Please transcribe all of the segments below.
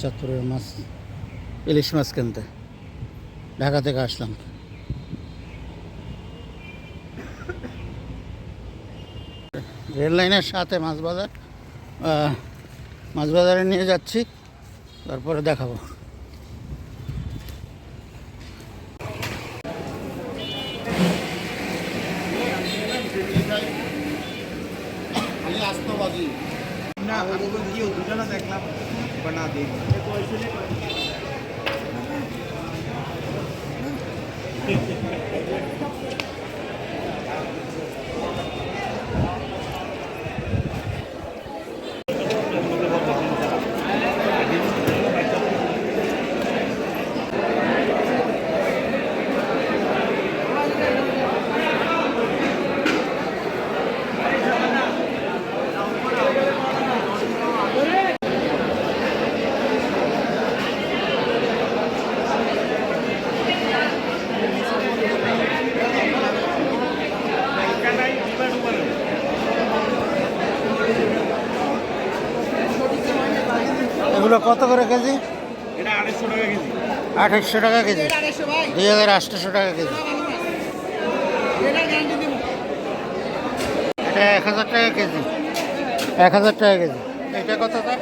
চাঁদপুরের মাছ, ইলিশ মাছ কিনতে। ঢাকা থেকে আসলাম। রেল লাইনের সাথে মাছ বাজার মাছ বাজারে নিয়ে যাচ্ছি, তারপরে দেখাবো। না, আমি কি দুজনে দেখলাম বনা এগুলো কত করে কেজি? এটা টাকা কেজি। আঠাশশো টাকা কেজি। দুই হাজার আটশোশো টাকা কেজি। এটা এক হাজার টাকা কেজি। এক হাজার টাকা কেজি। এটা কত স্যার?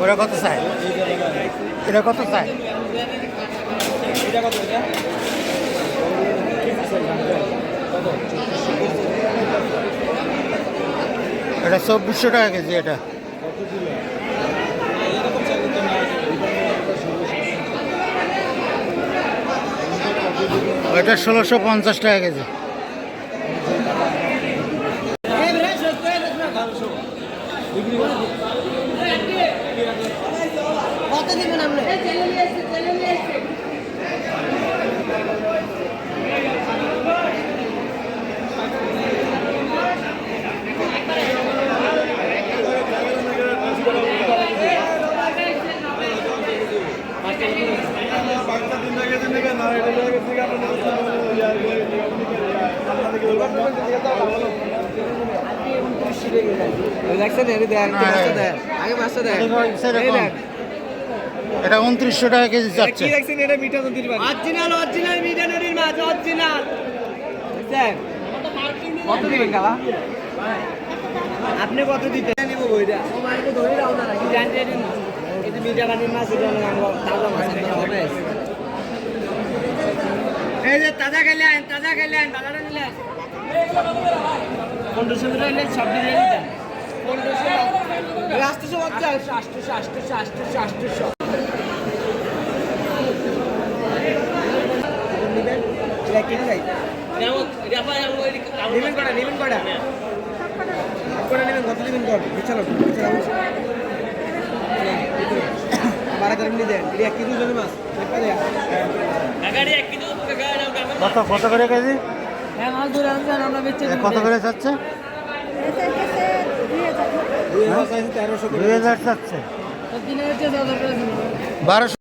ওরা কত চাই এটা কত চাই এটা কত এটা চব্বিশশো টাকা কেজি এটা। এটা ষোলোশো পঞ্চাশ টাকা কেজি। দেখছেন এটা দেখ পাঁচটা দেখ আগে পাঁচটা দেখ সেরকম। এটা উনত্রিশশো টাকা কেজি চাচ্ছে কি দেখছেন এটা মিঠা নদীর পানি অরিজিনাল অরিজিনাল মিঠা নদীর মাছ অরিজিনাল দেখছেন? কত দিবেন কালা আপনি কত দিতে? নিব বইটা। ধরে রাও না কি জানতে এটা এটা এই যে তাজা খেলে আইন তাজা খেলে আইন বাজারে নিলে পনেরোশো সব দিয়ে দিতেন পনেরোশো আটশোশো হচ্ছে আটশোশো আটশোশো আটশোশো আটশোশো নেবেন কটা নেবেন কটা কটা নেবেন কত নেবেন কর বিছানো বিছানো বারো করে মিনিট দেন এক কেজি ওজনের মাছ কত কত করে কেজি? হ্যাঁ কত করে চাচ্ছে দুই হাজার। চাচ্ছে বারোশো।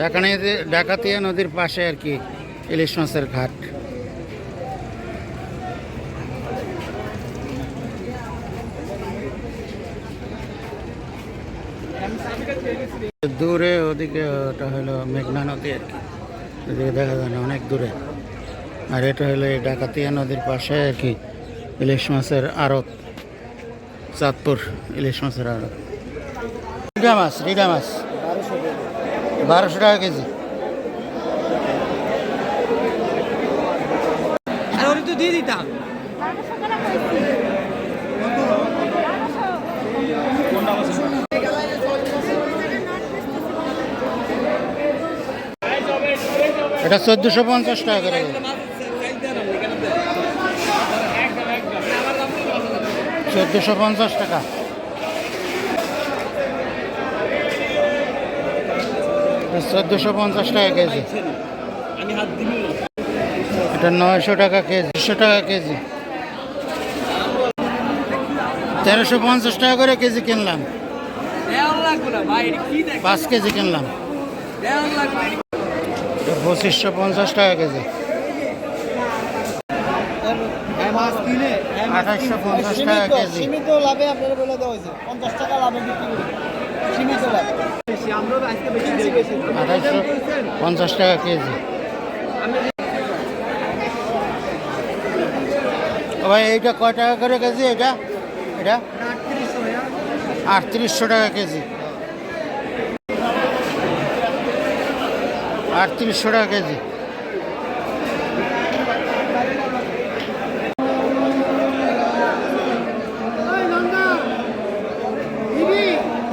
ডাকানিয়াতে ডাকাতিয়া নদীর পাশে আর কি ইলিশ মাছের ঘাট। দূরে ওদিকে ওটা হলো মেঘনা নদী আর কি। ওদিকে দেখা যায় না অনেক দূরে। আর এটা হলো এই ডাকাতিয়া নদীর পাশে আর কি ইলিশ মাছের আড়ত চাঁদপুর ইলিশ মাছের আড়ত। রিডা মাছ রিডা মাছ। বারোশো টাকা কেজি। আর ওরে তো দিয়ে দিতাম। এটা চোদ্দোশো পঞ্চাশ টাকা করে। চোদ্দোশো পঞ্চাশ টাকা। চোদ্দোশো পঞ্চাশ টাকা কেজি। এটা নয়শো টাকা কেজি দুশো টাকা কেজি। তেরোশো পঞ্চাশ টাকা করে কেজি কিনলাম। পাঁচ কেজি কিনলাম। পঁচিশশো পঞ্চাশ টাকা কেজি। আঠাশশো পঞ্চাশ টাকা কেজি। সীমিত লাভে আপনারা বলে দেওয়া হয়েছে। পঞ্চাশ টাকা লাভে বিক্রি করি সীমিত লাভ। বেশি আমরা তো আজকে বেশি বেশি বেশি আঠাশশো পঞ্চাশ টাকা কেজি। ভাই এইটা কয় টাকা করে কেজি এটা? এটা? আটত্রিশশো টাকা কেজি। আটত্রিশশো টাকা কেজি।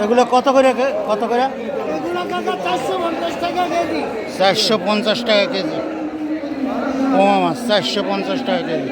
এগুলো কত করে কত করে? চারশো পঞ্চাশ টাকা কেজি। পোমা মাছ, চারশো পঞ্চাশ টাকা কেজি।